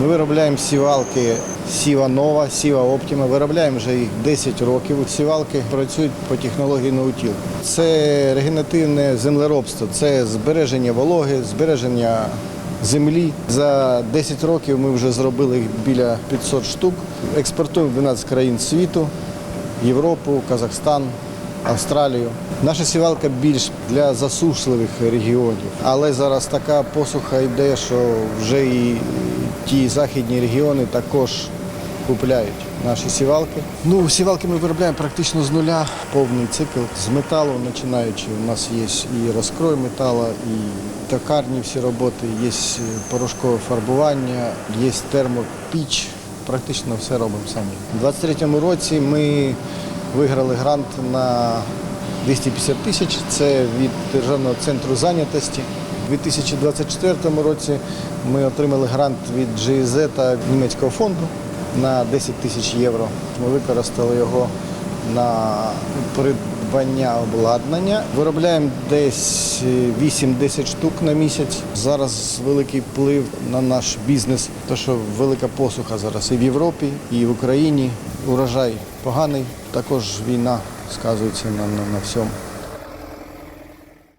Ми виробляємо сівалки Сіва Нова, Сіва Оптіма. Виробляємо вже їх 10 років. Сівалки працюють по технології наутіл. Це регенеративне землеробство, це збереження вологи, збереження землі. За 10 років ми вже зробили їх біля 500 штук. Експортуємо в 12 країн світу, Європу, Казахстан. Австралію. Наша сівалка більш для засушливих регіонів, але зараз така посуха йде, що вже і ті західні регіони також купляють наші сівалки. Ну, сівалки ми виробляємо практично з нуля, повний цикл з металу, починаючи. У нас є і розкрой металу, і токарні всі роботи, є порошкове фарбування, є термопіч. Практично все робимо самі. У 23-му році ми виграли грант на 250 тисяч. Це від Державного центру зайнятості. У 2024 році ми отримали грант від GIZ та німецького фонду на 10 тисяч євро. Ми використали його на придбання обладнання. Виробляємо десь 8-10 штук на місяць. Зараз великий вплив на наш бізнес, тому що велика посуха зараз і в Європі, і в Україні. Урожай поганий, також війна сказується на, на, на всьому.